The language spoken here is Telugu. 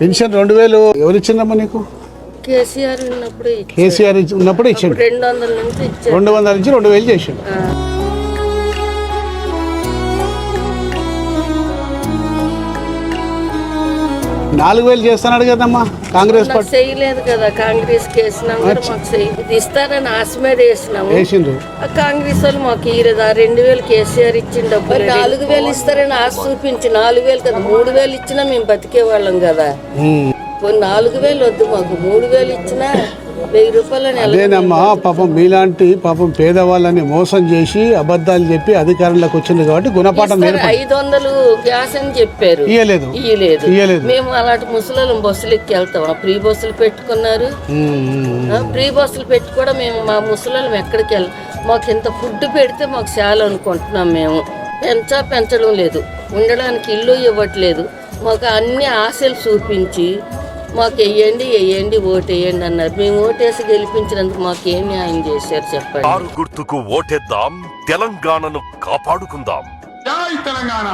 పెన్షన్ రెండు వేలు ఎవరు ఇచ్చిందమ్మా నీకు? కేసీఆర్ ఉన్నప్పుడు. కేసీఆర్ ఉన్నప్పుడు ఇచ్చిండు. రెండు వందల నుంచి ఇచ్చారు రెండు వందల నుంచి రెండు వేలు చేసిండు. నాలుగు వేలు చేస్తున్నాడు కదమ్మా కాంగ్రెస్ పార్టీ. చేయలేదు కదా కాంగ్రెస్ ఇస్తారని ఆశ మీద వేసినాము. వేసిండ్రు. ఆ కాంగ్రెస్ వాళ్ళు మాకు ఇరదా రెండు వేలు కేసీఆర్ ఇచ్చిన డబ్బు నాలుగు వేలు ఇస్తారని ఆశ చూపించి నాలుగు వేలు కదా మూడు వేలు ఇచ్చినా మేము బతికే వాళ్ళం కదా. నాలుగు వేలు వద్దు మాకు. మూడు వేలు ఇచ్చినా వెయ్యి రూపాయలని అదేనమ్మా పాపం మీలాంటి పాపం పేదవాళ్ళని మోసం చేసి అబద్ధాలు చెప్పి అధికారంలోకి వచ్చింది కాబట్టి గుణపాఠం ఐదు వందలు గ్యాస్ అని చెప్పారు. ఇయ్యలేదు. ఇయ్యలేదు. ఇయ్యలేదు. మేము అలాంటి ముసలి బస్సులు ఎక్కి వెళ్తాం. ఫ్రీ బస్సులు పెట్టుకున్నారు. ఫ్రీ బస్సులు పెట్టి కూడా మేము మా ముసలి ఎక్కడికి వెళ్ళాం మాకు ఇంత ఫుడ్ పెడితే మాకు చాలా అనుకుంటున్నాం మేము. పెంచా పెంచడం లేదు. ఉండడానికి ఇల్లు ఇవ్వట్లేదు. మాకు అన్ని ఆశలు చూపించి మాకు వెయ్యండి వెయ్యండి ఓటు వేయండి అన్నారు. మేము ఓటేసి గెలిపించినందుకు మాకు ఏం న్యాయం చేశారు చెప్పండి. ఆరు గుర్తుకు ఓటేద్దాం తెలంగాణను కాపాడుకుందాం. జై తెలంగాణ!